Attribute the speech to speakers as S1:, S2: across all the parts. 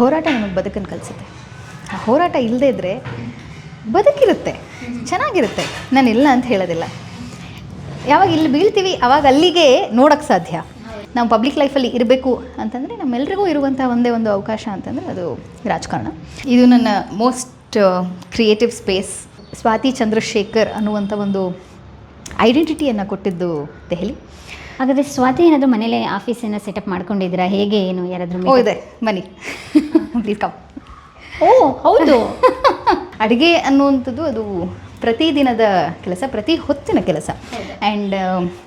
S1: ಹೋರಾಟ ನಮಗೆ ಬದುಕನ್ನು ಕಲಿಸುತ್ತೆ. ಆ ಹೋರಾಟ ಇಲ್ಲದೇ ಇದ್ದರೆ ಬದುಕಿರುತ್ತೆ, ಚೆನ್ನಾಗಿರುತ್ತೆ. ನಾನು ಇಲ್ಲ ಅಂತ ಹೇಳೋದಿಲ್ಲ. ಯಾವಾಗ ಇಲ್ಲಿ ಬೀಳ್ತೀವಿ, ಅವಾಗ ಅಲ್ಲಿಗೆ ನೋಡೋಕ್ಕೆ ಸಾಧ್ಯ. ನಾವು ಪಬ್ಲಿಕ್ ಲೈಫಲ್ಲಿ ಇರಬೇಕು ಅಂತಂದರೆ ನಮ್ಮೆಲ್ರಿಗೂ ಇರುವಂಥ ಒಂದೇ ಒಂದು ಅವಕಾಶ ಅಂತಂದರೆ ಅದು ರಾಜಕಾರಣ. ಇದು ನನ್ನ most creative space Swathi Chandrashekar ಅನ್ನುವಂಥ ಒಂದು ಐಡೆಂಟಿಟಿಯನ್ನು ಕೊಟ್ಟಿದ್ದು ದೆಹಲಿ.
S2: ಹಾಗಾದರೆ ಸ್ವಾತಿ ಏನಾದರೂ ಮನೇಲೆ ಆಫೀಸನ್ನು ಸೆಟಪ್ ಮಾಡ್ಕೊಂಡಿದ್ದೀರಾ? ಹೇಗೆ ಏನು ಯಾರಾದರೂ
S1: ಓ ಇದೆ. ಬನ್ನಿ. ಪ್ಲೀಸ್ ಕಮ್
S2: ಓ ಹೌದು.
S1: ಅಡುಗೆ ಅನ್ನುವಂಥದ್ದು ಅದು ಪ್ರತಿದಿನದ ಕೆಲಸ ಪ್ರತಿ ಹೊತ್ತಿನ ಕೆಲಸ. And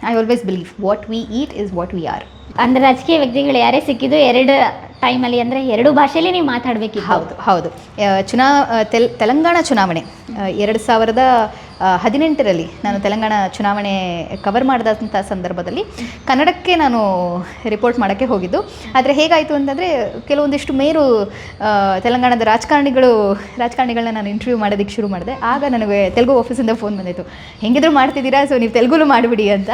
S1: I always believe what we eat is what we are
S2: ಅಂದರೆ ರಾಜಕೀಯ ವ್ಯಕ್ತಿಗಳು ಯಾರೇ ಸಿಕ್ಕಿದ್ದು ಎರಡು ಟೈಮಲ್ಲಿ ಅಂದರೆ ಎರಡು ಭಾಷೆಯಲ್ಲಿ ನೀವು ಮಾತಾಡಬೇಕಿತ್ತು.
S1: ಹೌದು ಹೌದು. ಚುನಾವ ಚುನಾ ತೆಲ್ ತೆಲಂಗಾಣ ಚುನಾವಣೆ ಎರಡು ಸಾವಿರದ ಹದಿನೆಂಟರಲ್ಲಿ ನಾನು ತೆಲಂಗಾಣ ಚುನಾವಣೆ ಕವರ್ ಮಾಡಿದಂಥ ಸಂದರ್ಭದಲ್ಲಿ ಕನ್ನಡಕ್ಕೆ ನಾನು ರಿಪೋರ್ಟ್ ಮಾಡೋಕ್ಕೆ ಹೋಗಿದ್ದು. ಆದರೆ ಹೇಗಾಯಿತು ಅಂತಂದರೆ ಕೆಲವೊಂದಿಷ್ಟು ಮೇರು ತೆಲಂಗಾಣದ ರಾಜಕಾರಣಿಗಳು ರಾಜಕಾರಣಿಗಳನ್ನ ನಾನು ಇಂಟರ್ವ್ಯೂ ಮಾಡೋದಕ್ಕೆ ಶುರು ಮಾಡಿದೆ. ಆಗ ನನಗೆ ತೆಲುಗು ಆಫೀಸಿಂದ ಫೋನ್ ಬಂದಿತ್ತು. ಹೆಂಗಿದ್ರು ಮಾಡ್ತಿದ್ದೀರಾ? ಸೊ ನೀವು ತೆಲುಗುಲು ಮಾಡಿಬಿಡಿ ಅಂತ.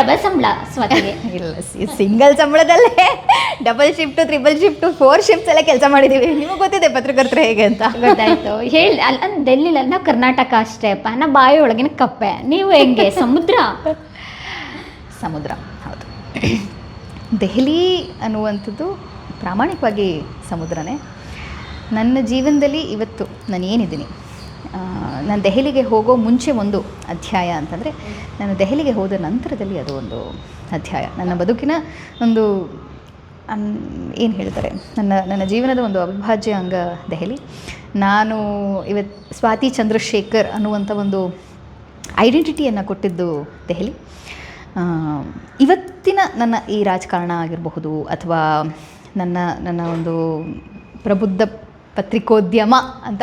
S2: ಡಬಲ್ ಸಂಬಳ
S1: ಇಲ್ಲ single ಸಂಬಳದಲ್ಲೇ double shift triple shift four shifts ಎಲ್ಲ ಕೆಲಸ ಮಾಡಿದ್ದೀವಿ ನಿಮಗೆ ಗೊತ್ತಿದೆ ಪತ್ರಕರ್ತರು ಹೇಗೆ ಅಂತ.
S2: ಗೊತ್ತಾಯಿತು. ಹೇಳಿ ಅಲ್ಲ ಡೆಲ್ಲಿಲಿ ನಾವು ಕರ್ನಾಟಕ ಅಷ್ಟೇ ಬಾಯಿ ಒಳಗಿನ ಕಪ್ಪೆ. ನೀವು ಹೆಂಗೆ? ಸಮುದ್ರ?
S1: ಸಮುದ್ರ, ಹೌದು. ದೆಹಲಿ ಅನ್ನುವಂಥದ್ದು ಪ್ರಾಮಾಣಿಕವಾಗಿ ಸಮುದ್ರನೇ. ನನ್ನ ಜೀವನದಲ್ಲಿ ಇವತ್ತು ನಾನು ಏನಿದ್ದೀನಿ ನಾನು ದೆಹಲಿಗೆ ಹೋಗೋ ಮುಂಚೆ ಒಂದು ಅಧ್ಯಾಯ ಅಂತಂದರೆ, ನಾನು ದೆಹಲಿಗೆ ಹೋದ ನಂತರದಲ್ಲಿ ಅದು ಒಂದು ಅಧ್ಯಾಯ. ನನ್ನ ಬದುಕಿನ ಒಂದು ಏನು ಹೇಳ್ತಾರೆ? ನನ್ನ ನನ್ನ ಜೀವನದ ಒಂದು ಅವಿಭಾಜ್ಯ ಅಂಗ ದೆಹಲಿ. ನಾನು ಇವತ್ತು ಸ್ವಾತಿ ಚಂದ್ರಶೇಖರ್ ಅನ್ನುವಂಥ ಒಂದು ಐಡೆಂಟಿಟಿಯನ್ನು ಕೊಟ್ಟಿದ್ದು ದೆಹಲಿ. ಇವತ್ತಿನ ನನ್ನ ಈ ರಾಜಕಾರಣ ಆಗಿರಬಹುದು ಅಥವಾ ನನ್ನ ನನ್ನ ಒಂದು ಪ್ರಬುದ್ಧ ಪತ್ರಿಕೋದ್ಯಮ ಅಂತ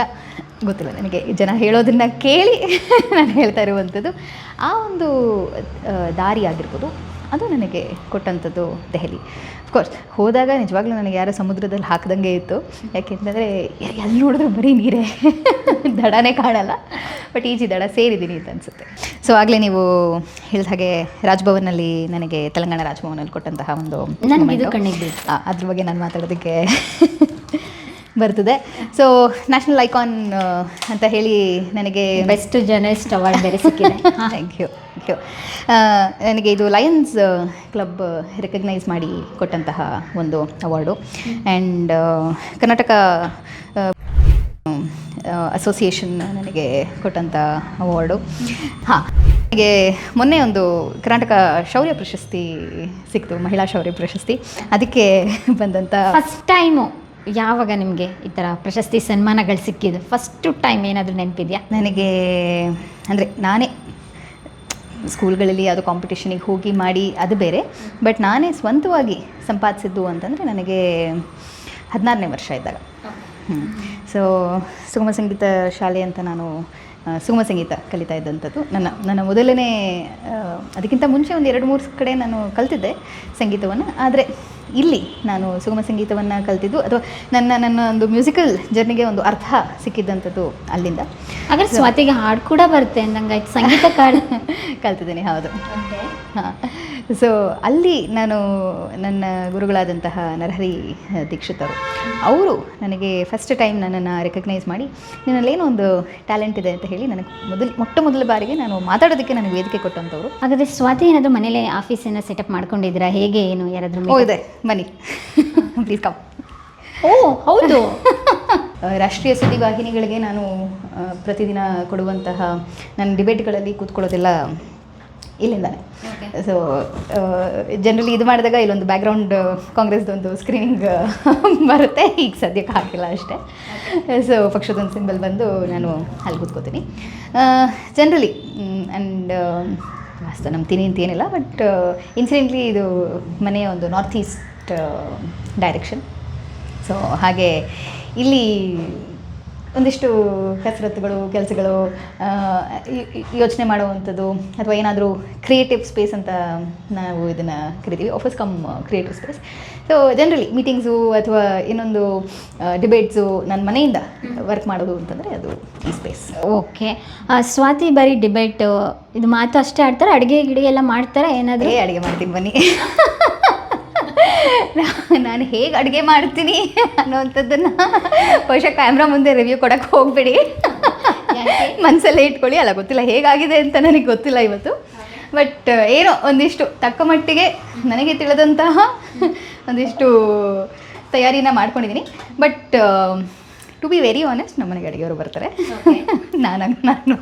S1: ಗೊತ್ತಿಲ್ಲ ನನಗೆ. ಜನ ಹೇಳೋದನ್ನು ಕೇಳಿ ನಾನು ಹೇಳ್ತಾ ಇರುವಂಥದ್ದು ಆ ಒಂದು ದಾರಿ ಆಗಿರ್ಬೋದು. ಅದು ನನಗೆ ಕೊಟ್ಟಂಥದ್ದು ದೆಹಲಿ. ಅಫ್ಕೋರ್ಸ್ ಹೋದಾಗ ನಿಜವಾಗ್ಲೂ ನನಗೆ ಯಾರೋ ಸಮುದ್ರದಲ್ಲಿ ಹಾಕ್ದಂಗೆ ಇತ್ತು. ಯಾಕೆಂತಂದರೆ ಎಲ್ಲಿ ನೋಡಿದ್ರು ಬರೀ ನೀರೇ ದಡನೇ ಕಾಣಲ್ಲ. ಬಟ್ ಈಜಿ ದಡ ಸೇರಿದ್ದೀನಿ ಅಂತ ಅನಿಸುತ್ತೆ. ಸೊ ಆಗಲೇ ನೀವು ಹೇಳಿದ ಹಾಗೆ ರಾಜ್ಭವನಲ್ಲಿ ನನಗೆ ತೆಲಂಗಾಣ ರಾಜ್ಭವನಲ್ಲಿ ಕೊಟ್ಟಂತಹ ಒಂದು ಅದ್ರ ಬಗ್ಗೆ ನಾನು ಮಾತಾಡೋದಕ್ಕೆ ಬರ್ತದೆ. ಸೊ ನ್ಯಾಷನಲ್ ಐಕಾನ್ ಅಂತ ಹೇಳಿ ನನಗೆ
S2: ಬೆಸ್ಟ್ ಜರ್ನಲಿಸ್ಟ್ ಅವಾರ್ಡ್ ಬೇರೆ ಸಿಕ್ಕಿದೆ.
S1: ಥ್ಯಾಂಕ್ ಯು ಥ್ಯಾಂಕ್ ಯು ನನಗೆ ಇದು ಲಯನ್ಸ್ ಕ್ಲಬ್ ರೆಕಗ್ನೈಸ್ ಮಾಡಿ ಕೊಟ್ಟಂತಹ ಒಂದು ಅವಾರ್ಡು ಆ್ಯಂಡ್ ಕರ್ನಾಟಕ ಅಸೋಸಿಯೇಷನ್ ನನಗೆ ಕೊಟ್ಟಂಥ ಅವಾರ್ಡು ಹಾಂ ನನಗೆ ಮೊನ್ನೆ ಒಂದು ಕರ್ನಾಟಕ ಶೌರ್ಯ ಪ್ರಶಸ್ತಿ ಸಿಕ್ತು ಮಹಿಳಾ ಶೌರ್ಯ ಪ್ರಶಸ್ತಿ. ಅದಕ್ಕೆ ಬಂದಂಥ
S2: ಫಸ್ಟ್ ಟೈಮು ಯಾವಾಗ ನಿಮಗೆ ಈ ಥರ ಪ್ರಶಸ್ತಿ ಸನ್ಮಾನಗಳು ಸಿಕ್ಕಿದ್ದು? ಫಸ್ಟು ಟೈಮ್ ಏನಾದರೂ ನೆನಪಿದೆಯಾ?
S1: ನನಗೆ ಅಂದರೆ ನಾನೇ ಸ್ಕೂಲ್ಗಳಲ್ಲಿ ಯಾವುದೋ ಕಾಂಪಿಟೇಷನಿಗೆ ಹೋಗಿ ಮಾಡಿ ಅದು ಬೇರೆ ಬಟ್ ನಾನೇ ಸ್ವಂತವಾಗಿ ಸಂಪಾದಿಸಿದ್ದು ಅಂತಂದರೆ ನನಗೆ ಹದಿನಾರನೇ ವರ್ಷ ಇದ್ದಾಗ. ಸೊ ಸುಗಮ ಸಂಗೀತ ಶಾಲೆ ಅಂತ ನಾನು ಸುಗಮ ಸಂಗೀತ ಕಲಿತಾ ಇದ್ದಂಥದ್ದು. ನನ್ನ ನನ್ನ ಮೊದಲನೇ ಅದಕ್ಕಿಂತ ಮುಂಚೆ ಒಂದು ಎರಡು ಮೂರು ಕಡೆ ನಾನು ಕಲ್ತಿದ್ದೆ ಸಂಗೀತವನ್ನು. ಆದರೆ ಇಲ್ಲಿ ನಾನು ಸುಗಮ ಸಂಗೀತವನ್ನು ಕಲ್ತಿದ್ದು ಅಥವಾ ನನ್ನ ನನ್ನ ಒಂದು ಮ್ಯೂಸಿಕಲ್ ಜರ್ನಿಗೆ ಒಂದು ಅರ್ಥ ಸಿಕ್ಕಿದ್ದಂಥದ್ದು ಅಲ್ಲಿಂದ.
S2: ಹಾಗಾದ್ರೆ ಸ್ವಾತಿಗೆ ಹಾಡು ಕೂಡ ಬರುತ್ತೆ ಅಂದಂಗಾಯ್ತು ಸಂಗೀತ
S1: ಕಲ್ತಿದ್ದೀನಿ ಹೌದು. ಹಾಂ. ಸೊ ಅಲ್ಲಿ ನಾನು ನನ್ನ ಗುರುಗಳಾದಂತಹ ನರಹರಿ ದೀಕ್ಷಿತರು. ಅವರು ನನಗೆ ಫಸ್ಟ್ ಟೈಮ್ ನನ್ನನ್ನು ರೆಕಗ್ನೈಸ್ ಮಾಡಿ ನಿನ್ನಲ್ಲೇನೋ ಒಂದು ಟ್ಯಾಲೆಂಟ್ ಇದೆ ಅಂತ ಹೇಳಿ ನನಗೆ ಮೊದಲು ಮೊಟ್ಟ ಮೊದಲ ಬಾರಿಗೆ ನಾನು ಮಾತಾಡೋದಕ್ಕೆ ನನಗೆ ವೇದಿಕೆ ಕೊಟ್ಟಂಥವ್ರು
S2: ಹಾಗಾದರೆ ಸ್ವಾತಿ ಏನಾದರೂ ಮನೇಲೆ ಆಫೀಸನ್ನು ಸೆಟಪ್ ಮಾಡ್ಕೊಂಡಿದ್ದೀರಾ? ಹೇಗೆ ಏನು ಯಾರಾದರೂ
S1: ಓ ಇದೆ ಬನ್ನಿ. ಪ್ಲೀಸ್ ಕಮ್
S2: ಓ ಹೌದು.
S1: ರಾಷ್ಟ್ರೀಯ ಸುದ್ದಿವಾಹಿನಿಗಳಿಗೆ ನಾನು ಪ್ರತಿದಿನ ಕೊಡುವಂತಹ ನನ್ನ ಡಿಬೇಟ್ಗಳಲ್ಲಿ ಕೂತ್ಕೊಳ್ಳೋದೆಲ್ಲ ಇಲ್ಲಿಂದಾನೆ. ಸೊ ಜನರಲಿ ಇದು ಮಾಡಿದಾಗ ಇಲ್ಲೊಂದು ಬ್ಯಾಕ್ಗ್ರೌಂಡ್ ಕಾಂಗ್ರೆಸ್ದೊಂದು ಸ್ಕ್ರೀನಿಂಗ್ ಬರುತ್ತೆ. ಈಗ ಸದ್ಯಕ್ಕೆ ಹಾಕಿಲ್ಲ ಅಷ್ಟೇ. ಸೊ ಪಕ್ಷದೊಂದು ಸಿಂಬಲ್ ಬಂದು ನಾನು ಅಲ್ಲಿ ಕೂತ್ಕೋತೀನಿ. ಜನರಲಿ ಆ್ಯಂಡ್ ವಾಸ್ತು ನಂಬ್ತೀನಿ ಅಂತ ಏನಿಲ್ಲ ಬಟ್ ಇನ್ಸಿಡೆಂಟ್ಲಿ ಇದು ಮನೆಯ ಒಂದು ನಾರ್ತ್ ಈಸ್ಟ್ ಡೈರೆಕ್ಷನ್ ಸೊ ಹಾಗೆ ಇಲ್ಲಿ ಒಂದಿಷ್ಟು ಕಸರತ್ತುಗಳು ಕೆಲಸಗಳು ಯೋಚನೆ ಮಾಡುವಂಥದ್ದು ಅಥವಾ ಏನಾದರೂ ಕ್ರಿಯೇಟಿವ್ ಸ್ಪೇಸ್ ಅಂತ ನಾವು ಇದನ್ನು ಕರಿತೀವಿ office cum creative space so generally meetings ಅಥವಾ ಇನ್ನೊಂದು ಡಿಬೇಟ್ಸು ನನ್ನ ಮನೆಯಿಂದ ವರ್ಕ್ ಮಾಡೋದು ಅಂತಂದರೆ ಅದು ಈ ಸ್ಪೇಸ್
S2: ಓಕೆ ಸ್ವಾತಿ ಬರೀ ಡಿಬೇಟ್ ಇದು ಮಾತು ಅಷ್ಟೇ ಆಡ್ತಾರೆ ಅಡುಗೆ ಗಿಡಿಗೆ ಎಲ್ಲ ಮಾಡ್ತಾರೆ ಏನಾದರೂ?
S1: ಅಡುಗೆ ಮಾಡ್ತೀನಿ ಬನ್ನಿ. ನಾನು ಹೇಗೆ ಅಡುಗೆ ಮಾಡ್ತೀನಿ ಅನ್ನೋವಂಥದ್ದನ್ನು ಬಹುಶಃ ಕ್ಯಾಮ್ರಾ ಮುಂದೆ ರಿವ್ಯೂ ಕೊಡೋಕ್ಕೆ ಹೋಗಬೇಡಿ. ಮನಸ್ಸಲ್ಲೇ ಇಟ್ಕೊಳ್ಳಿ. ಅಲ್ಲ, ಗೊತ್ತಿಲ್ಲ ಹೇಗಾಗಿದೆ ಅಂತ ನನಗೆ ಗೊತ್ತಿಲ್ಲ ಇವತ್ತು. ಬಟ್ ಏನೋ ಒಂದಿಷ್ಟು ತಕ್ಕ ಮಟ್ಟಿಗೆ ನನಗೆ ತಿಳಿದಂತಹ ಒಂದಿಷ್ಟು ತಯಾರಿನ ಮಾಡ್ಕೊಂಡಿದ್ದೀನಿ but to be very honest ನಮ್ಮನೆಗೆ ಅಡುಗೆಯವರು ಬರ್ತಾರೆ. ನಾನು ನಾನು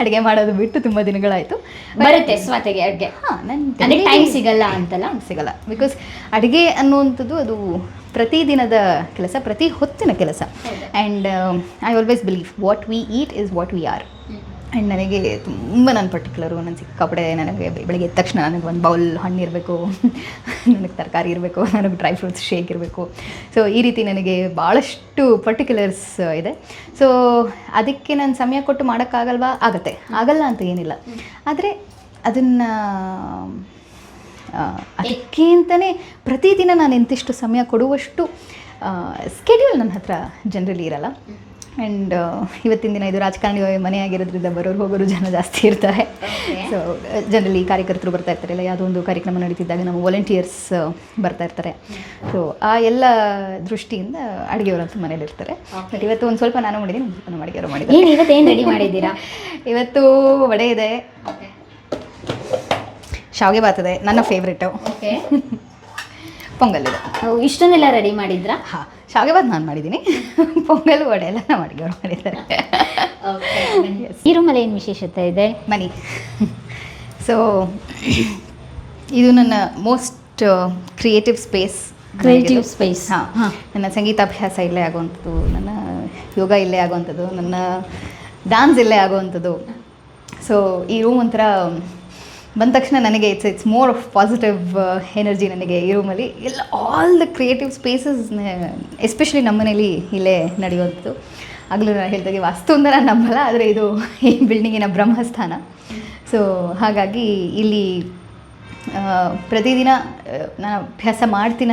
S1: ಅಡುಗೆ ಮಾಡೋದು ಬಿಟ್ಟು ತುಂಬ ದಿನಗಳಾಯಿತು.
S2: ಬರುತ್ತೆ ಸ್ವಾತೆಗೆ ಅಡುಗೆ.
S1: ಹಾಂ ನನ್ನ
S2: ನನಗೆ ಟೈಮ್ ಸಿಗಲ್ಲ ಅಂತಲ್ಲ?
S1: ಸಿಗಲ್ಲ. ಬಿಕಾಸ್ ಅಡುಗೆ ಅನ್ನುವಂಥದ್ದು ಅದು ಪ್ರತಿದಿನದ ಕೆಲಸ ಪ್ರತಿ ಹೊತ್ತಿನ ಕೆಲಸ. And I always believe what we eat is what we are and ನನಗೆ ತುಂಬ ನಾನು ಪರ್ಟಿಕ್ಯುಲರು ನನ್ನ ಸಿಕ್ಕಾಪಡೆ ನನಗೆ ಬೆಳಗ್ಗೆ ಎದ್ದ ತಕ್ಷಣ ನನಗೆ ಒಂದು ಬೌಲ್ ಹಣ್ಣು ಇರಬೇಕು, ನನಗೆ ತರಕಾರಿ ಇರಬೇಕು, ನನಗೆ ಡ್ರೈ ಫ್ರೂಟ್ಸ್ ಶೇಕ್ ಇರಬೇಕು. ಸೊ ಈ ರೀತಿ ನನಗೆ ಭಾಳಷ್ಟು ಪರ್ಟಿಕ್ಯುಲರ್ಸ್ ಇದೆ. ಸೊ ಅದಕ್ಕೆ ನಾನು ಸಮಯ ಕೊಟ್ಟು ಮಾಡೋಕ್ಕಾಗಲ್ವಾ? ಆಗತ್ತೆ. ಆಗಲ್ಲ ಅಂತ ಏನಿಲ್ಲ. ಆದರೆ ಅದನ್ನು ಅದಕ್ಕೆ ಅಂತಲೇ ಪ್ರತಿದಿನ ನಾನು ಎಂತಿಷ್ಟು ಸಮಯ ಕೊಡುವಷ್ಟು ಸ್ಕೆಡ್ಯೂಲ್ ನನ್ನ ಹತ್ರ ಜನರಲಿ ಇರಲ್ಲ. ಆ್ಯಂಡ್ ಇವತ್ತಿನ ದಿನ ಇದು ರಾಜಕಾರಣಿ ಮನೆ ಆಗಿರೋದ್ರಿಂದ ಬರೋರು ಹೋಗೋರು ಜನ ಜಾಸ್ತಿ ಇರ್ತಾರೆ. ಸೊ ಜನರಲಿ ಕಾರ್ಯಕರ್ತರು ಬರ್ತಾ ಇರ್ತಾರೆ. ಇಲ್ಲ ಯಾವುದೋ ಒಂದು ಕಾರ್ಯಕ್ರಮ ನಡೀತಿದ್ದಾಗ ನಮ್ಮ ವಾಲಂಟಿಯರ್ಸ್ ಬರ್ತಾ ಇರ್ತಾರೆ. ಸೊ ಆ ಎಲ್ಲ ದೃಷ್ಟಿಯಿಂದ ಅಡುಗೆಯವರಂತೂ ಮನೇಲಿ ಇರ್ತಾರೆ. ಬಟ್ ಇವತ್ತು ಒಂದು ಸ್ವಲ್ಪ ನಾನು ಮಾಡಿದ್ದೀನಿ ಒಂದು ಸ್ವಲ್ಪ ನಮ್ಮ ಅಡುಗೆಯವರು
S2: ಮಾಡಿದ್ದೀನಿ ಇವತ್ತು ಏನು ರೆಡಿ ಮಾಡಿದ್ದೀರಾ?
S1: ಇವತ್ತು ವಡೆ ಇದೆ. ಶಾವಿಗೆ ಬಾತದೆ ಇದೆ. ನನ್ನ ಫೇವ್ರೇಟು
S2: ಓಕೆ
S1: ಪೊಂಗಲ್ ಇದೆ.
S2: ಇಷ್ಟನ್ನೆಲ್ಲ ರೆಡಿ ಮಾಡಿದ್ರಾ?
S1: ಹಾಂ ಶಾವಿಗೆ ಬಾತ್ ನಾನು ಮಾಡಿದ್ದೀನಿ. ಪೊಂಗಲ್ ವಡೆ ಎಲ್ಲ ನಮ್ಮ ಅಡುಗೆಯವರು ಮಾಡಿದ್ದಾರೆ.
S2: ಈ ರೂಮಲ್ಲಿ ಏನು ವಿಶೇಷತೆ ಇದೆ?
S1: ಮನಿ. ಸೊ ಇದು ನನ್ನ most creative space
S2: creative space
S1: ಹಾ. ನನ್ನ ಸಂಗೀತಾಭ್ಯಾಸ ಇಲ್ಲೇ ಆಗುವಂಥದ್ದು ನನ್ನ ಯೋಗ ಇಲ್ಲೇ ಆಗುವಂಥದ್ದು ನನ್ನ ಡ್ಯಾನ್ಸ್ ಇಲ್ಲೇ ಆಗುವಂಥದ್ದು. ಸೊ ಈ ರೂಮ್ ಒಂಥರ ಬಂದ ತಕ್ಷಣ ನನಗೆ it's it's more of positive energy ನನಗೆ ಈ ರೂಮಲ್ಲಿ ಎಲ್ಲ all the creative spaces especially ನಮ್ಮ ಮನೇಲಿ ಇಲ್ಲೇ ನಡೆಯುವಂಥದ್ದು. ಆಗಲೂ ನಾನು ಹೇಳ್ತಾಗೆ ವಾಸ್ತು ಅಂತ ನಾನು ನಂಬಲ್ಲ, ಆದರೆ ಇದು ಈ ಬಿಲ್ಡಿಂಗಿನ ಬ್ರಹ್ಮಸ್ಥಾನ. ಸೊ ಹಾಗಾಗಿ ಇಲ್ಲಿ ಪ್ರತಿದಿನ ನಾನು ಅಭ್ಯಾಸ ಮಾಡ್ತೀನ?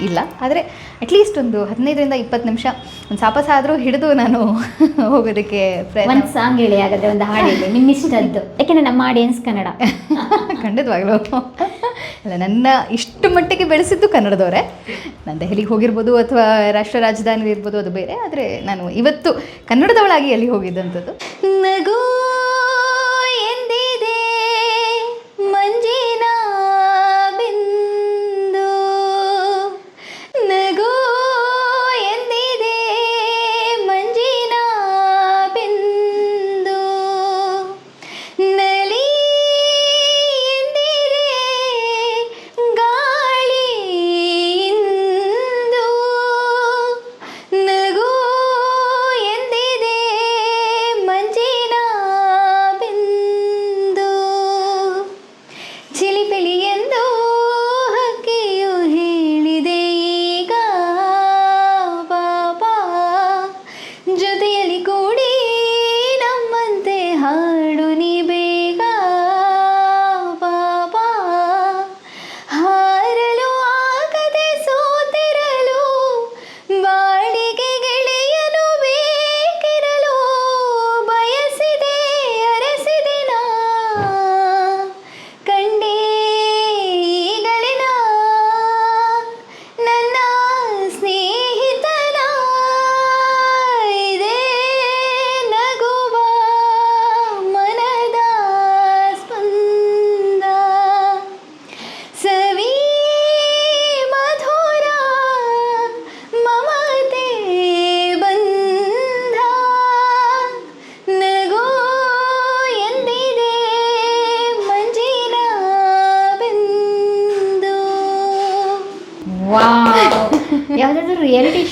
S1: ಇಲ್ಲ. ಆದರೆ ಅಟ್ಲೀಸ್ಟ್ ಒಂದು ಹದಿನೈದರಿಂದ ಇಪ್ಪತ್ತು ನಿಮಿಷ ಒಂದು ಸಾಪಸ ಆದರೂ ಹಿಡಿದು ನಾನು ಹೋಗೋದಕ್ಕೆ
S2: ಒಂದು ಸಾಂಗ್ ಹೇಳಿ ಆಗದೆ ಒಂದು ಹಾಡು ಹೇಳಿ. ನಿಮ್ಮ ಇಷ್ಟದ್ದು ಯಾಕೆಂದರೆ ನಮ್ಮ ಆಡಿಯನ್ಸ್ ಕನ್ನಡ.
S1: ಖಂಡಿತವಾಗ್ಲೂ. ಅಲ್ಲ ನನ್ನ ಇಷ್ಟು ಮಟ್ಟಿಗೆ ಬೆಳೆಸಿದ್ದು ಕನ್ನಡದವರೇ. ನಾನು ದೆಹಲಿಗೆ ಹೋಗಿರ್ಬೋದು ಅಥವಾ ರಾಷ್ಟ್ರ ರಾಜಧಾನಿ ಇರ್ಬೋದು ಅದು ಬೇರೆ. ಆದರೆ ನಾನು ಇವತ್ತು ಕನ್ನಡದವಳಾಗಿ ಅಲ್ಲಿ ಹೋಗಿದ್ದಂಥದ್ದು? ನಗೋ ಎಂದಿದೆ ಮಂಜಿನ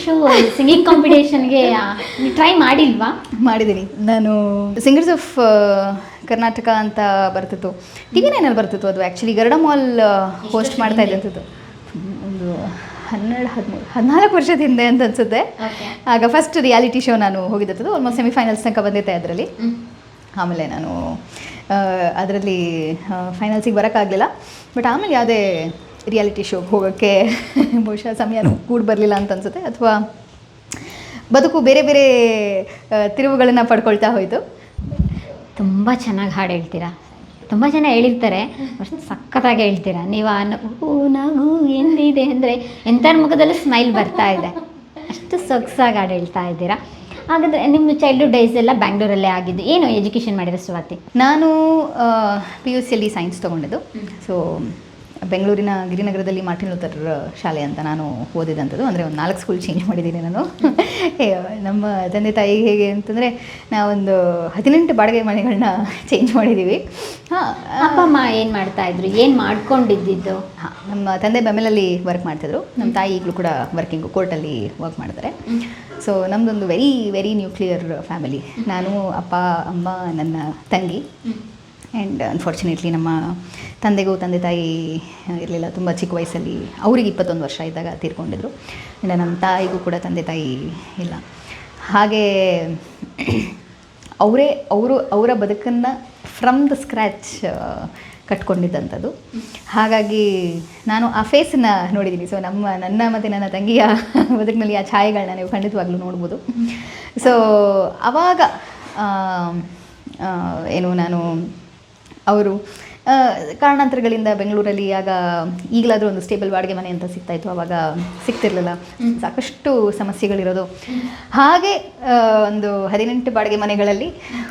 S2: ಶೋ ಸಿಂಗಿಂಗ್ ಕಾಂಪಿಟೇಷನ್ಗೆ ಟ್ರೈ ಮಾಡಿಲ್ವಾ?
S1: ಮಾಡಿದ್ದೀನಿ. ನಾನು ಸಿಂಗರ್ಸ್ ಆಫ್ ಕರ್ನಾಟಕ ಅಂತ ಬರ್ತಿತ್ತು. ಟಿ ವಿ ನೈನಲ್ಲಿ ಬರ್ತಿತ್ತು ಅದು ಆ್ಯಕ್ಚುಲಿ ಗರಡ ಮಾಲ್ ಹೋಸ್ಟ್ ಮಾಡ್ತಾ ಇದ್ದಂಥದ್ದು ಒಂದು ಹನ್ನೆರಡು ಹದಿಮೂರು ಹದಿನಾಲ್ಕು ವರ್ಷದ ಹಿಂದೆ ಅಂತ ಅನ್ಸುತ್ತೆ. ಆಗ ಫಸ್ಟ್ ರಿಯಾಲಿಟಿ ಶೋ ನಾನು ಹೋಗಿದ್ದದ್ದು. ಆಲ್ಮೋಸ್ಟ್ ಸೆಮಿಫೈನಲ್ಸ್ ತನಕ ಬಂದಿದ್ದೆ ಅದರಲ್ಲಿ. ಆಮೇಲೆ ನಾನು ಅದರಲ್ಲಿ ಫೈನಲ್ಸಿಗೆ ಬರೋಕ್ಕಾಗಲಿಲ್ಲ. ಬಟ್ ಆಮೇಲೆ ಯಾವುದೇ ರಿಯಾಲಿಟಿ ಶೋಗೆ ಹೋಗೋಕ್ಕೆ ಬಹುಶಃ ಸಮಯ ಕೂಡಿ ಬರಲಿಲ್ಲ ಅಂತ ಅನ್ಸುತ್ತೆ. ಅಥವಾ ಬದುಕು ಬೇರೆ ಬೇರೆ ತಿರುವುಗಳನ್ನು ಪಡ್ಕೊಳ್ತಾ ಹೋಯಿತು.
S2: ತುಂಬ ಚೆನ್ನಾಗಿ ಹಾಡು ಹೇಳ್ತೀರಾ? ತುಂಬ ಜನ ಹೇಳಿರ್ತಾರೆ ಅಷ್ಟು ಸಖತ್ತಾಗಿ ಹೇಳ್ತೀರಾ? ನೀವು ಆ ನಗು ನಗು ಎಂದಿದೆ ಅಂದರೆ ಎಂಥರ ಮುಖದಲ್ಲೂ ಸ್ಮೈಲ್ ಬರ್ತಾ ಇದೆ. ಅಷ್ಟು ಸೊಗಸಾಗಿ ಹಾಡು ಹೇಳ್ತಾ ಇದ್ದೀರಾ? ಹಾಗಾದರೆ ನಿಮ್ಮ ಚೈಲ್ಡ್ಹುಡ್ ಡೇಸ್ ಎಲ್ಲ ಬ್ಯಾಂಗ್ಳೂರಲ್ಲೇ ಆಗಿದ್ದು ಏನು ಎಜುಕೇಷನ್ ಮಾಡಿರೋ ಸ್ವಾತಿ?
S1: ನಾನು ಪಿ ಯು ಸಿಯಲ್ಲಿ ಸೈನ್ಸ್ ತೊಗೊಂಡಿದ್ದು. ಸೊ ಬೆಂಗಳೂರಿನ ಗಿರಿನಗರದಲ್ಲಿ ಮಾರ್ಟಿನ್ ಲೂಥರ್ ಶಾಲೆ ಅಂತ ನಾನು ಓದಿದಂಥದ್ದು. ಅಂದರೆ ಒಂದು ನಾಲ್ಕು ಸ್ಕೂಲ್ ಚೇಂಜ್ ಮಾಡಿದ್ದೀನಿ ನಾನು. ನಮ್ಮ ತಂದೆ ತಾಯಿ ಹೇಗೆ ಅಂತಂದರೆ ನಾವೊಂದು ಹದಿನೆಂಟು ಬಾಡಿಗೆ ಮನೆಗಳನ್ನ ಚೇಂಜ್ ಮಾಡಿದ್ದೀವಿ ಹಾಂ
S2: ಅಪ್ಪ ಅಮ್ಮ ಏನು ಮಾಡ್ತಾ ಇದ್ರು? ಏನು ಮಾಡ್ಕೊಂಡಿದ್ದಿದ್ದು?
S1: ಹಾಂ ನಮ್ಮ ತಂದೆ ಬೆಮೆಲಲ್ಲಿ ವರ್ಕ್ ಮಾಡ್ತಿದ್ರು. ನಮ್ಮ ತಾಯಿ ಈಗಲೂ ಕೂಡ ವರ್ಕಿಂಗು ಕೋರ್ಟಲ್ಲಿ ವರ್ಕ್ ಮಾಡ್ತಾರೆ. ಸೊ ನಮ್ಮದೊಂದು ವೆರಿ ವೆರಿ ನ್ಯೂಕ್ಲಿಯರ್ ಫ್ಯಾಮಿಲಿ ನಾನು ಅಪ್ಪ ಅಮ್ಮ ನನ್ನ ತಂಗಿ. ಆ್ಯಂಡ್ ಅನ್ಫಾರ್ಚುನೇಟ್ಲಿ ನಮ್ಮ ತಂದೆಗೂ, ತಂದೆ ತಾಯಿ ಇರಲಿಲ್ಲ. ತುಂಬ ಚಿಕ್ಕ ವಯಸ್ಸಲ್ಲಿ ಅವ್ರಿಗೆ ಇಪ್ಪತ್ತೊಂದು ವರ್ಷ ಇದ್ದಾಗ ತೀರ್ಕೊಂಡಿದ್ರು. ಆ್ಯಂಡ್ ನಮ್ಮ ತಾಯಿಗೂ ಕೂಡ ತಂದೆ ತಾಯಿ ಇಲ್ಲ. ಹಾಗೆ ಅವರೇ, ಅವರು ಅವರ ಬದುಕನ್ನು ಫ್ರಮ್ ದ ಸ್ಕ್ರ್ಯಾಚ್ ಕಟ್ಕೊಂಡಿದ್ದಂಥದ್ದು. ಹಾಗಾಗಿ ನಾನು ಆ ಫೇಸನ್ನು ನೋಡಿದ್ದೀನಿ. ಸೊ ನಮ್ಮ, ನನ್ನ ಮತ್ತು ನನ್ನ ತಂಗಿಯ ಬದುಕಿನಲ್ಲಿ ಆ ಛಾಯೆಗಳನ್ನ ನೀವು ಖಂಡಿತವಾಗ್ಲೂ ನೋಡ್ಬೋದು. ಸೊ ಆವಾಗ ಏನು ನಾನು ಅವರು ಕಾರಣಾಂತರಗಳಿಂದ ಬೆಂಗಳೂರಲ್ಲಿ ಆಗ ಈಗಲಾದರೂ ಒಂದು ಸ್ಟೇಬಲ್ ಬಾಡಿಗೆ ಮನೆ ಅಂತ ಸಿಗ್ತಾ ಇತ್ತು ಆವಾಗ ಸಿಗ್ತಿರ್ಲಿಲ್ಲ. ಸಾಕಷ್ಟು ಸಮಸ್ಯೆಗಳಿರೋದು. ಹಾಗೆ ಒಂದು ಹದಿನೆಂಟು ಬಾಡಿಗೆ ಮನೆಗಳಲ್ಲಿ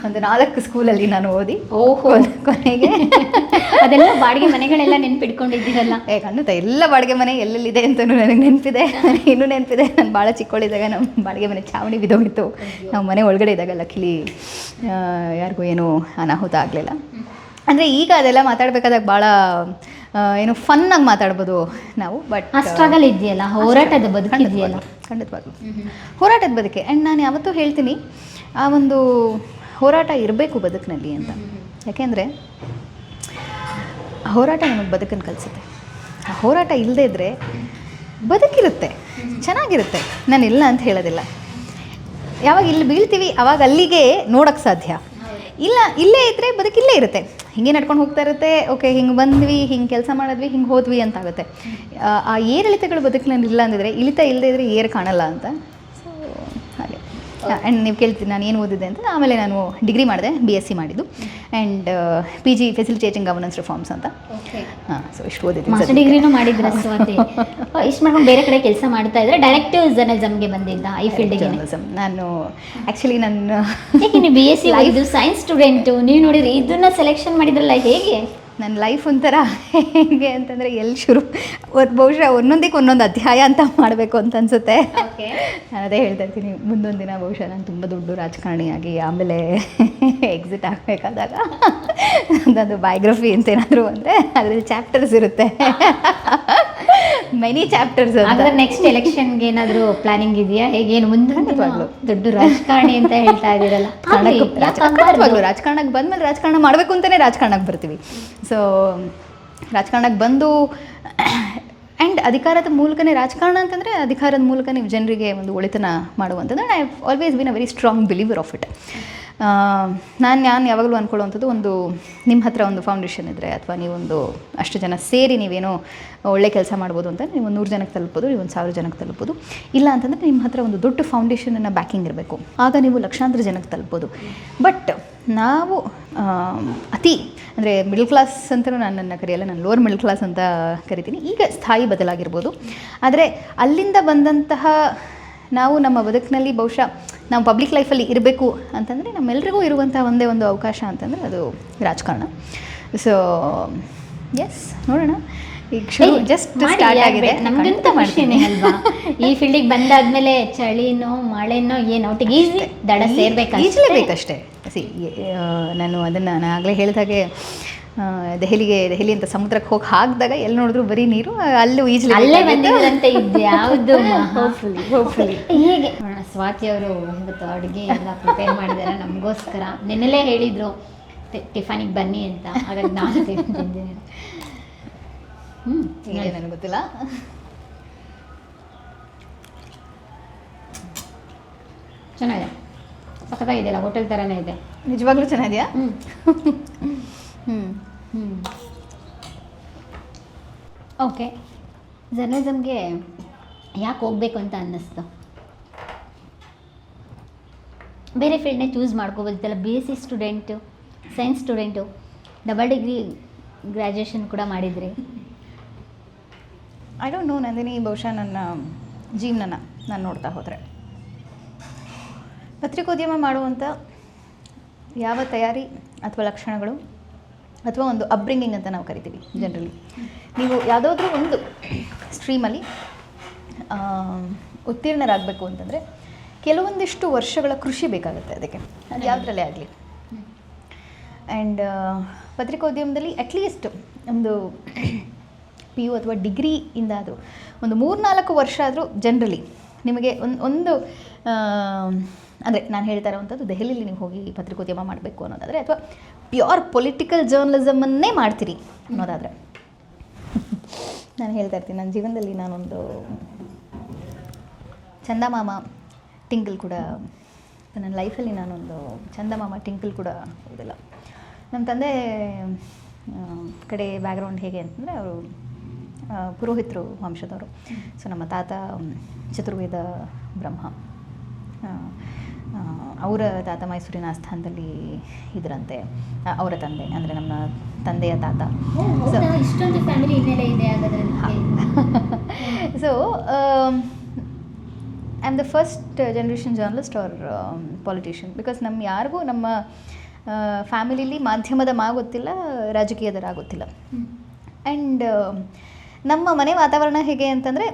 S1: ಒಂದು ನಾಲ್ಕು ಸ್ಕೂಲಲ್ಲಿ ನಾನು ಓದಿ
S2: ಓಹೋ.
S1: ಕೊನೆಗೆ
S2: ಅದೆಲ್ಲ ಬಾಡಿಗೆ ಮನೆಗಳೆಲ್ಲ ನೆನ್ಪಿಟ್ಕೊಂಡಿದ್ದೀರಲ್ಲ.
S1: ಖಂಡಿತ ಎಲ್ಲ ಬಾಡಿಗೆ ಮನೆ ಎಲ್ಲೆಲ್ಲಿದೆ ಅಂತ ನನಗೆ ನೆನಪಿದೆ. ಇನ್ನೂ ನೆನಪಿದೆ. ನಾನು ಭಾಳ ಚಿಕ್ಕವಳಿದ್ದಾಗ ನಮ್ಮ ಬಾಡಿಗೆ ಮನೆ ಚಾವಣಿ ಬಿದ್ದೋಗಿತ್ತು. ನಾವು ಮನೆ ಒಳಗಡೆ ಇದ್ದಾಗ ಲಕ್ಕಿಲಿ ಯಾರಿಗೂ ಏನೂ ಅನಾಹುತ ಆಗಲಿಲ್ಲ. ಅಂದರೆ ಈಗ ಅದೆಲ್ಲ ಮಾತಾಡಬೇಕಾದಾಗ ಭಾಳ ಏನು ಫನ್ನಾಗಿ ಮಾತಾಡ್ಬೋದು ನಾವು ಬಟ್
S2: ಆ ಸ್ಟ್ರಗಲ್ ಇದೆಯಲ್ಲ ಹೋರಾಟದ ಬದುಕಿದೆಯಲ್ಲ
S1: ಖಂಡಿತವಾಗ್ಲೂ ಹೋರಾಟದ ಬದುಕೆ. ಆ್ಯಂಡ್ ನಾನು ಯಾವತ್ತೂ ಹೇಳ್ತೀನಿ ಆ ಒಂದು ಹೋರಾಟ ಇರಬೇಕು ಬದುಕಿನಲ್ಲಿ ಅಂತ. ಯಾಕೆಂದರೆ ಹೋರಾಟ ನಮಗೆ ಬದುಕನ್ನು ಕಲಿಸುತ್ತೆ. ಆ ಹೋರಾಟ ಇಲ್ಲದೇ ಇದ್ದರೆ ಬದುಕಿರುತ್ತೆ ಚೆನ್ನಾಗಿರುತ್ತೆ. ನಾನು ಇಲ್ಲ ಅಂತ ಹೇಳೋದಿಲ್ಲ. ಯಾವಾಗ ಇಲ್ಲಿ ಬೀಳ್ತೀವಿ ಅವಾಗ ಅಲ್ಲಿಗೆ ನೋಡೋಕ್ಕೆ ಸಾಧ್ಯ. ಇಲ್ಲ ಇಲ್ಲೇ ಇದ್ದರೆ ಬದುಕಿಲ್ಲೇ ಇರುತ್ತೆ. ಹಿಂಗೆ ನಡ್ಕೊಂಡು ಹೋಗ್ತಾ ಇರುತ್ತೆ ಓಕೆ ಹಿಂಗೆ ಬಂದ್ವಿ ಹಿಂಗೆ ಕೆಲಸ ಮಾಡಿದ್ವಿ ಹಿಂಗೆ ಹೋದ್ವಿ ಅಂತಾಗುತ್ತೆ. ಆ, ಏರಿಳಿತಗಳು ಬದುಕಿನಲ್ಲಿ ಇಲ್ಲ ಅಂದಿದ್ರೆ ಇಳಿತ ಇಲ್ಲದೇ ಇದ್ದರೆ ಏರ್ ಕಾಣಲ್ಲ ಅಂತ? ಆ್ಯಂಡ್ ನೀವು ಕೇಳ್ತೀನಿ ನಾನು ಏನು ಓದಿದೆ ಅಂತ ಆಮೇಲೆ ನಾನು ಡಿಗ್ರಿ ಮಾಡಿದೆ ಬಿ ಎಸ್ ಸಿ ಮಾಡಿದ್ದು and P G facilitating governance reforms ಅಂತ ಹಾಂ ಸೊ ಇಷ್ಟು ಓದಿದೆ
S2: ಮಾಸ್ಟರ್ ಡಿಗ್ರಿನೂ ಮಾಡಿದ್ರ ಇಷ್ಟು ಮಾಡ್ಕೊಂಡು ಬೇರೆ ಕಡೆ ಕೆಲಸ ಮಾಡ್ತಾ ಇದ್ರೆ ಡೈರೆಕ್ಟ್ ಜರ್ನಲಿಸಮ್ಗೆ ಬಂದಿದ್ದ ಈ ಫೀಲ್ಡ್
S1: ಜರ್ನಲಿಸಮ್ ನಾನು ಆ್ಯಕ್ಚುಲಿ ನನ್ನ
S2: B S C science student ನೀವು ನೋಡಿದ್ರೆ ಇದನ್ನ ಸೆಲೆಕ್ಷನ್ ಮಾಡಿದ್ರಲ್ಲ ಹೇಗೆ?
S1: ನನ್ನ ಲೈಫ್ ಒಂಥರ ಹೇಗೆ ಅಂತಂದರೆ ಎಲ್ಲಿ ಶುರು ಒಂದ್- ಬಹುಶಃ ಒಂದೊಂದಕ್ಕೆ ಒಂದೊಂದು ಅಧ್ಯಾಯ ಅಂತ ಮಾಡಬೇಕು ಅಂತ ಅನಿಸುತ್ತೆ. ನಾನು ಅದೇ ಹೇಳ್ತಾ ಇರ್ತೀನಿ ಮುಂದೊಂದು ದಿನ ಬಹುಶಃ ನಾನು ತುಂಬ ದೊಡ್ಡ ರಾಜಕಾರಣಿಯಾಗಿ ಆಮೇಲೆ ಎಕ್ಸಿಟ್ ಆಗಬೇಕಾದಾಗ ನಂದು ಬಯೋಗ್ರಫಿ ಅಂತ ಏನಾದರೂ ಅಂದರೆ ಅದರಲ್ಲಿ ಚಾಪ್ಟರ್ಸ್ ಇರುತ್ತೆ. ಮೆನಿ ಚಾಪ್ಟರ್ಸ್
S2: ನೆಕ್ಸ್ಟ್ ಎಲೆಕ್ಷನ್ಗೆ ಏನಾದರೂ ಪ್ಲಾನಿಂಗ್ ಇದೆಯಾ? ಹೇಗೇನು ಮುಂದೆ. ದೊಡ್ಡ ರಾಜಕಾರಣಿ ಅಂತ ಹೇಳ್ತಾ ಇದ್ದೀರಲ್ಲ?
S1: ರಾಜಕಾರಣಕ್ಕೆ ಬಂದ್ಮೇಲೆ ರಾಜಕಾರಣ ಮಾಡಬೇಕು ಅಂತಲೇ ರಾಜಕಾರಣಕ್ಕೆ ಬರ್ತೀವಿ. ಸೊ ರಾಜಕಾರಣಕ್ಕೆ ಬಂದು ಆ್ಯಂಡ್ ಅಧಿಕಾರದ ಮೂಲಕನೇ, ರಾಜಕಾರಣ ಅಂತಂದರೆ ಅಧಿಕಾರದ ಮೂಲಕ ನೀವು ಜನರಿಗೆ ಒಂದು ಒಳಿತನ ಮಾಡುವಂಥದ್ದು. I always been a very strong believer of it ನಾನು ನಾನು ಯಾವಾಗಲೂ ಅಂದ್ಕೊಳ್ಳುವಂಥದ್ದು ಒಂದು ನಿಮ್ಮ ಹತ್ರ ಒಂದು ಫೌಂಡೇಶನ್ ಇದ್ದರೆ ಅಥವಾ ನೀವೊಂದು ಅಷ್ಟು ಜನ ಸೇರಿ ನೀವೇನೋ ಒಳ್ಳೆ ಕೆಲಸ ಮಾಡ್ಬೋದು ಅಂತ ನೀವು ನೂರು ಜನಕ್ಕೆ ತಲುಪೋದು ನೀವು ಒಂದು ಸಾವಿರ ಜನಕ್ಕೆ ತಲುಪೋದು ಇಲ್ಲ ಅಂತಂದರೆ ನಿಮ್ಮ ಹತ್ರ ಒಂದು ದೊಡ್ಡ ಫೌಂಡೇಶನನ್ನು ಬ್ಯಾಕಿಂಗ್ ಇರಬೇಕು. ಆಗ ನೀವು ಲಕ್ಷಾಂತರ ಜನಕ್ಕೆ ತಲುಪೋದು ಬಟ್ ನಾವು ಅತಿ ಅಂದರೆ ಮಿಡಲ್ ಕ್ಲಾಸ್ ಅಂತಲೂ ನಾನು ನನ್ನ ಕರೆಯಲ್ಲ, ನಾನು ಲೋವರ್ ಮಿಡಲ್ ಕ್ಲಾಸ್ ಅಂತ ಕರಿತೀನಿ. ಈಗ ಸ್ಥಾಯಿ ಬದಲಾಗಿರ್ಬೋದು. ಆದರೆ ಅಲ್ಲಿಂದ ಬಂದಂತಹ ನಾವು ನಮ್ಮ ಬದುಕಿನಲ್ಲಿ ಬಹುಶಃ ನಾವು ಪಬ್ಲಿಕ್ ಲೈಫಲ್ಲಿ ಇರಬೇಕು ಅಂತಂದರೆ ನಮ್ಮೆಲ್ರಿಗೂ ಇರುವಂಥ ಒಂದೇ ಒಂದು ಅವಕಾಶ ಅಂತಂದರೆ ಅದು ರಾಜಕಾರಣ. ಸೊ ಎಸ್ ನೋಡೋಣ. ಈಗ ಶುರು ಜಸ್ಟ್ ಸ್ಟಾರ್ಟ್ ಆಗಿದೆ?
S2: ಮಾಡ್ತೀನಿ. ಅಲ್ವಾ? ಈ ಫೀಲ್ಡಿಗೆ ಬಂದಾದ್ಮೇಲೆ ಚಳಿನೋ ಮಳೆನೋ ಏನು ಒಟ್ಟಿಗೆ ಈಸಿ ದಡ ಸೇರ್ಬೇಕಷ್ಟೇ.
S1: ಈಜಲೇಬೇಕಷ್ಟೇ ಸಿ ನಾನು ಅದನ್ನು ನಾನು ಆಗಲೇ ಹೇಳಿದಾಗೆ ದೆಹಲಿಗೆ ದೆಹಲಿ ಅಂತ ಸಮುದ್ರಕ್ಕೆ ಹೋಗಿ ಹಾಕಿದಾಗ ಎಲ್ಲಿ ನೋಡಿದ್ರು ಬರೀ ನೀರು ಅಲ್ಲೂ ಈಜಲಿ
S2: ಅಲ್ಲೇ ಬಂದಿದ್ರಂತೆ ಇದು ಯಾವುದು. ಹೇಗೆ. ಸ್ವಾತಿ ಅವರು ಇವತ್ತು ಅಡುಗೆ ಎಲ್ಲ ಪ್ರಿಪೇರ್ ಮಾಡಿದ್ದಾರೆ ನಮಗೋಸ್ಕರ. ನೆನ್ನೆಲೇ ಹೇಳಿದ್ರು ಟಿಫನಿಗೆ ಬನ್ನಿ ಅಂತ. ಹಾಗಾಗಿ ನಾನು ತಿಂದಿದ್ದೀನಿ. ಹ್ಞೂ
S1: ನನಗೆ ಗೊತ್ತಿಲ್ಲ.
S2: ಚೆನ್ನಾಗಿದೆ. ಸಖತ್ತಾಗಿದೆಯಲ್ಲ ಹೋಟೆಲ್ ಥರನೇ ಇದೆ.
S1: ನಿಜವಾಗ್ಲೂ ಚೆನ್ನಾಗಿದೆಯಾ?
S2: ಹ್ಞೂ
S1: ಹ್ಞೂ
S2: ಹ್ಞೂ ಓಕೆ ಜರ್ನಲಿಸಮ್ಗೆ ಯಾಕೆ ಹೋಗ್ಬೇಕು ಅಂತ ಅನ್ನಿಸ್ತು? ಬೇರೆ ಫೀಲ್ಡ್ನೇ choose ಮಾಡ್ಕೋಬೋದಿತ್ತಲ್ಲ B S C student science student double degree graduation ಕೂಡ ಮಾಡಿದ್ರಿ.
S1: ಐ ಡೋಂಟ್ ನೋ ನಂದಿನಿ ಬಹುಶಃ ನನ್ನ ಜೀವನನ ನಾನು ನೋಡ್ತಾ ಹೋದರೆ. ಪತ್ರಿಕೋದ್ಯಮ ಮಾಡುವಂಥ ಯಾವ ತಯಾರಿ ಅಥವಾ ಲಕ್ಷಣಗಳು ಅಥವಾ ಒಂದು ಅಪ್ಬ್ರಿಂಗಿಂಗ್ ಅಂತ ನಾವು ಕರಿತೀವಿ ಜನರಲಿ ನೀವು ಯಾವುದಾದ್ರೂ ಒಂದು ಸ್ಟ್ರೀಮಲ್ಲಿ ಉತ್ತೀರ್ಣರಾಗಬೇಕು ಅಂತಂದರೆ ಕೆಲವೊಂದಿಷ್ಟು ವರ್ಷಗಳ ಕೃಷಿ ಬೇಕಾಗುತ್ತೆ ಅದಕ್ಕೆ. ಅದು ಯಾವುದ್ರಲ್ಲೇ ಆಗಲಿ. ಆ್ಯಂಡ್ ಪತ್ರಿಕೋದ್ಯಮದಲ್ಲಿ ಅಟ್ಲೀಸ್ಟ್ ಒಂದು ಪಿ ಯು ಅಥವಾ ಡಿಗ್ರಿಯಿಂದ ಆದರೂ ಒಂದು ಮೂರ್ನಾಲ್ಕು ವರ್ಷ ಆದರೂ ಜನರಲಿ ನಿಮಗೆ ಒಂದು ಒಂದು ಅಂದರೆ ನಾನು ಹೇಳ್ತಾ ಇರೋವಂಥದ್ದು ದೆಹಲಿಯಲ್ಲಿ ನೀವು ಹೋಗಿ ಪತ್ರಿಕೋದ್ಯಮ ಮಾಡಬೇಕು ಅನ್ನೋದಾದರೆ ಅಥವಾ ಪ್ಯೂರ್ ಪೊಲಿಟಿಕಲ್ ಜರ್ನಲಿಸಮನ್ನೇ ಮಾಡ್ತೀರಿ ಅನ್ನೋದಾದರೆ. ನಾನು ಹೇಳ್ತಾ ಇರ್ತೀನಿ ನನ್ನ ಜೀವನದಲ್ಲಿ ನಾನೊಂದು ಚಂದಮಾಮ ಟಿಂಕಲ್ ಕೂಡ, ನನ್ನ ಲೈಫಲ್ಲಿ ನಾನೊಂದು ಚಂದಮಾಮ ಟಿಂಕಲ್ ಕೂಡ ಓದಿಲ್ಲ ನಮ್ಮ ತಂದೆ ಕಡೆ ಬ್ಯಾಕ್ಗ್ರೌಂಡ್ ಹೇಗೆ ಅಂತಂದರೆ ಅವರು ಪುರೋಹಿತರು ವಂಶದವರು. ಸೊ ನಮ್ಮ ತಾತ ಚತುರ್ವೇದ ಬ್ರಹ್ಮ. ಅವರ ತಾತ ಮೈಸೂರಿನ ಆಸ್ಥಾನದಲ್ಲಿ ಇದ್ರಂತೆ. ಅವರ ತಂದೆ ಅಂದರೆ ನಮ್ಮ ತಂದೆಯ ತಾತ. ಸೊ
S2: ಇಷ್ಟೊಂದು ಫ್ಯಾಮಿಲಿ ಹಿನ್ನೆಲೆ ಇದೆ ಹಾಗಾದ್ರೆ
S1: so I am the first generation journalist or politician because ನಮ್ಮ ಯಾರಿಗೂ ನಮ್ಮ ಫ್ಯಾಮಿಲಿಲಿ ಮಾಧ್ಯಮದ ಮಾ ಗೊತ್ತಿಲ್ಲ ರಾಜಕೀಯದರ ಗೊತ್ತಿಲ್ಲ ಆ್ಯಂಡ್ ನಮ್ಮ ಮನೆ ವಾತಾವರಣ ಹೇಗೆ ಅಂತಂದರೆ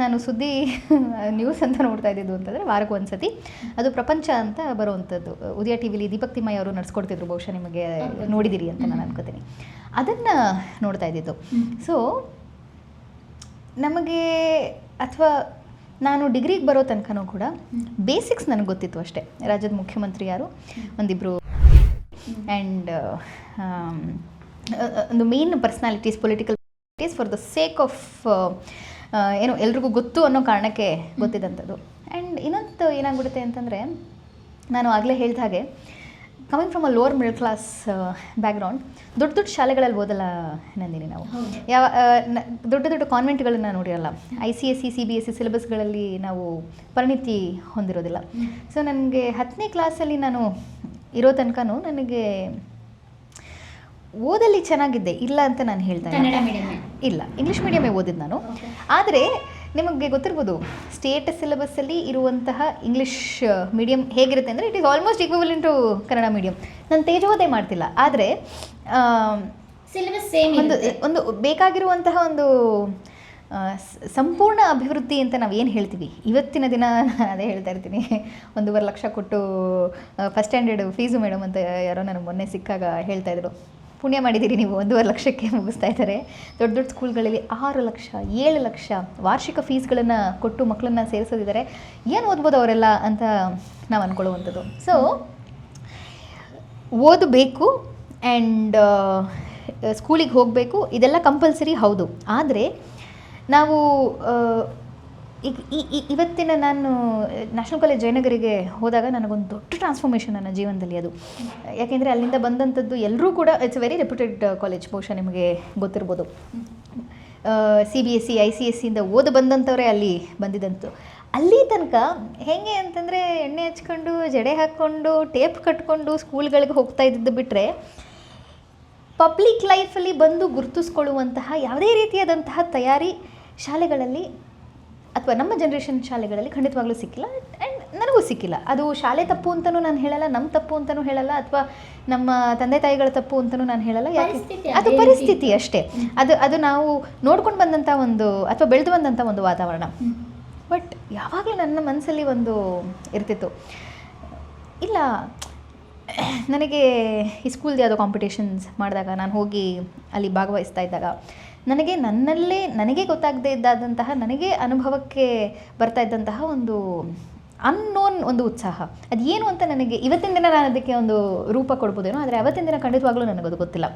S1: ನಾನು ಸುದ್ದಿ ನ್ಯೂಸ್ ಅಂತ ನೋಡ್ತಾ ಇದ್ದಿದ್ದು ಅಂತಂದರೆ ವಾರಕ್ಕೆ ಒಂದು ಸತಿ ಅದು ಪ್ರಪಂಚ ಅಂತ ಬರುವಂಥದ್ದು ಉದಯ ಟಿ ವಿಲಿ ದೀಪಕ್ ತಿಮ್ಮಯ್ಯ ಅವರು ನಡ್ಸ್ಕೊಡ್ತಿದ್ರು ಬಹುಶಃ ನಿಮಗೆ ನೋಡಿದಿರಿ ಅಂತ ನಾನು ಅನ್ಕೋತೀನಿ. ಅದನ್ನು ನೋಡ್ತಾ ಇದ್ದಿದ್ದು. ಸೊ ನಮಗೆ ಅಥವಾ ನಾನು ಡಿಗ್ರಿಗೆ ಬರೋ ತನಕನೂ ಕೂಡ ಬೇಸಿಕ್ಸ್ ನನಗೆ ಗೊತ್ತಿತ್ತು ಅಷ್ಟೇ. ರಾಜ್ಯದ ಮುಖ್ಯಮಂತ್ರಿ ಯಾರು? ಒಂದಿಬ್ಬರು ಆ್ಯಂಡ್ ಒಂದು main personalities political personalities for the sake of ಏನು ಎಲ್ರಿಗೂ ಗೊತ್ತು ಅನ್ನೋ ಕಾರಣಕ್ಕೆ ಗೊತ್ತಿದ್ದಂಥದ್ದು ಆ್ಯಂಡ್ ಇನ್ನೊಂದು ಏನಾಗ್ಬಿಡುತ್ತೆ ಅಂತಂದರೆ ನಾನು ಆಗಲೇ ಹೇಳಿದ ಹಾಗೆ coming from a lower middle class background ದೊಡ್ಡ ದೊಡ್ಡ ಶಾಲೆಗಳಲ್ಲಿ ಓದಲ್ಲ ನಂದಿನಿ ನಾವು. ಯಾವ ದೊಡ್ಡ ದೊಡ್ಡ ಕಾನ್ವೆಂಟ್ಗಳನ್ನು ನೋಡಿರಲ್ಲ. I C S C C B S C ಸಿಲೆಬಸ್ಗಳಲ್ಲಿ ನಾವು ಪರಿಣಿತಿ ಹೊಂದಿರೋದಿಲ್ಲ. ಸೊ ನನಗೆ ಹತ್ತನೇ ಕ್ಲಾಸಲ್ಲಿ ನಾನು ಇರೋ ತನಕ ನನಗೆ ಓದಲ್ಲಿ ಚೆನ್ನಾಗಿದ್ದೆ ಇಲ್ಲ ಅಂತ ನಾನು ಹೇಳ್ತಾ ಇಲ್ಲ.
S2: ಕನ್ನಡ medium-ಏ?
S1: ಇಲ್ಲ ಇಂಗ್ಲೀಷ್ ಮೀಡಿಯಮೇ ಓದಿದ್ದು ನಾನು. ಆದರೆ ನಿಮಗೆ ಗೊತ್ತಿರ್ಬೋದು ಸ್ಟೇಟ್ ಸಿಲೆಬಸ್ಸಲ್ಲಿ ಇರುವಂತಹ ಇಂಗ್ಲೀಷ್ ಮೀಡಿಯಮ್ ಹೇಗಿರುತ್ತೆ ಅಂದರೆ it is almost equal to Kannada medium ನಾನು ತೇಜೋದೇ ಮಾಡ್ತಿಲ್ಲ ಆದರೆ
S2: ಸಿಲೆಬಸ್ ಸೇಮ್
S1: ಒಂದು ಒಂದು ಬೇಕಾಗಿರುವಂತಹ ಒಂದು ಸಂಪೂರ್ಣ ಅಭಿವೃದ್ಧಿ ಅಂತ ನಾವು ಏನು ಹೇಳ್ತೀವಿ? ಇವತ್ತಿನ ದಿನ ನಾನು ಅದೇ ಹೇಳ್ತಾ ಇರ್ತೀನಿ. ಒಂದೂವರೆ ಲಕ್ಷ ಕೊಟ್ಟು ಫಸ್ಟ್ ಸ್ಟ್ಯಾಂಡರ್ಡ್ ಫೀಸು ಮೇಡಮ್ ಅಂತ ಯಾರೋ ನನಗೆ ಮೊನ್ನೆ ಸಿಕ್ಕಾಗ ಹೇಳ್ತಾ ಇದ್ರು. ಪುಣ್ಯ ಮಾಡಿದ್ದೀರಿ ನೀವು. ಒಂದೂವರೆ ಲಕ್ಷಕ್ಕೆ ಮುಗಿಸ್ತಾ ಇದ್ದಾರೆ. ದೊಡ್ಡ ದೊಡ್ಡ ಸ್ಕೂಲ್ಗಳಲ್ಲಿ ಆರು ಲಕ್ಷ, ಏಳು ಲಕ್ಷ ವಾರ್ಷಿಕ ಫೀಸ್ಗಳನ್ನು ಕೊಟ್ಟು ಮಕ್ಕಳನ್ನ ಸೇರಿಸೋದಿದ್ದಾರೆ. ಏನು ಓದ್ಬೋದು ಅವರೆಲ್ಲ ಅಂತ ನಾವು ಅಂದ್ಕೊಳ್ಳುವಂಥದ್ದು ಸೊ ಓದಬೇಕು ಆ್ಯಂಡ್ ಸ್ಕೂಲಿಗೆ ಹೋಗಬೇಕು. ಇದೆಲ್ಲ ಕಂಪಲ್ಸರಿ ಹೌದು. ಆದರೆ, ನಾವು ಈಗ ಈ- ಇವತ್ತಿನ ನಾನು ನ್ಯಾಷನಲ್ ಕಾಲೇಜ್ ಜಯನಗರಿಗೆ ಹೋದಾಗ ನನಗೊಂದು ದೊಡ್ಡ ಟ್ರಾನ್ಸ್ಫಾರ್ಮೇಷನ್ ನನ್ನ ಜೀವನದಲ್ಲಿ ಅದು. ಯಾಕೆಂದರೆ ಅಲ್ಲಿಂದ ಬಂದಂಥದ್ದು ಎಲ್ಲರೂ ಕೂಡ ಇಟ್ಸ್ ವೆರಿ ರೆಪ್ಯೂಟೆಡ್ ಕಾಲೇಜ್ ಬಹುಶಃ ನಿಮಗೆ ಗೊತ್ತಿರ್ಬೋದು. C B S C I C S ಸಿಯಿಂದ ಓದು ಬಂದಂಥವರೇ ಅಲ್ಲಿ ಬಂದಿದ್ದಂತು ಅಲ್ಲಿ ತನಕ ಹೇಗೆ ಅಂತಂದರೆ ಎಣ್ಣೆ ಹಚ್ಕೊಂಡು, ಜಡೆ ಹಾಕ್ಕೊಂಡು ಟೇಪ್ ಕಟ್ಕೊಂಡು ಸ್ಕೂಲ್ಗಳಿಗೆ ಹೋಗ್ತಾ ಇದ್ದಿದ್ದು ಬಿಟ್ಟರೆ ಪಬ್ಲಿಕ್ ಲೈಫಲ್ಲಿ ಬಂದು ಗುರುತಿಸ್ಕೊಳ್ಳುವಂತಹ ಯಾವುದೇ ರೀತಿಯಾದಂತಹ ತಯಾರಿ ಶಾಲೆಗಳಲ್ಲಿ ಅಥವಾ ನಮ್ಮ ಜನ್ರೇಷನ್ ಶಾಲೆಗಳಲ್ಲಿ ಖಂಡಿತವಾಗ್ಲೂ ಸಿಕ್ಕಿಲ್ಲ. ಆ್ಯಂಡ್ ನನಗೂ ಸಿಕ್ಕಿಲ್ಲ. ಅದು ಶಾಲೆ ತಪ್ಪು ಅಂತಲೂ ನಾನು ಹೇಳಲ್ಲ ನಮ್ಮ ತಪ್ಪು ಅಂತಲೂ ಹೇಳಲ್ಲ ಅಥವಾ ನಮ್ಮ ತಂದೆ ತಾಯಿಗಳ ತಪ್ಪು ಅಂತಲೂ ನಾನು ಹೇಳಲ್ಲ. ಯಾಕೆ?
S2: ಅದು
S1: ಪರಿಸ್ಥಿತಿ ಅಷ್ಟೇ. ಅದು ಅದು ನಾವು ನೋಡ್ಕೊಂಡು ಬಂದಂಥ ಒಂದು ಅಥವಾ ಬೆಳೆದು ಬಂದಂಥ ಒಂದು ವಾತಾವರಣ. ಬಟ್ ಯಾವಾಗಲೂ ನನ್ನ ಮನಸ್ಸಲ್ಲಿ ಒಂದು ಇರ್ತಿತ್ತು. ಇಲ್ಲ ನನಗೆ ಈ ಸ್ಕೂಲ್ದು ಯಾವುದೋ ಕಾಂಪಿಟೇಷನ್ಸ್ ಮಾಡಿದಾಗ ನಾನು ಹೋಗಿ ಅಲ್ಲಿ ಭಾಗವಹಿಸ್ತಾ ಇದ್ದಾಗ ನನಗೆ ನನ್ನಲ್ಲೇ, ನನಗೆ ಗೊತ್ತಾಗದೇ ಇದ್ದಾದಂತಹ, ನನಗೆ ಅನುಭವಕ್ಕೆ ಬರ್ತಾ ಇದ್ದಂತಹ ಒಂದು ಅನ್ನೋನ್ ಒಂದು ಉತ್ಸಾಹ. ಅದು ಏನು ಅಂತ ನನಗೆ ಇವತ್ತಿನ ದಿನ ನಾನು ಅದಕ್ಕೆ ಒಂದು ರೂಪ ಕೊಡ್ಬೋದೇನೋ, ಆದರೆ ಅವತ್ತಿನ ದಿನ ಖಂಡಿತವಾಗ್ಲೂ ನನಗದು ಗೊತ್ತಿಲ್ಲ.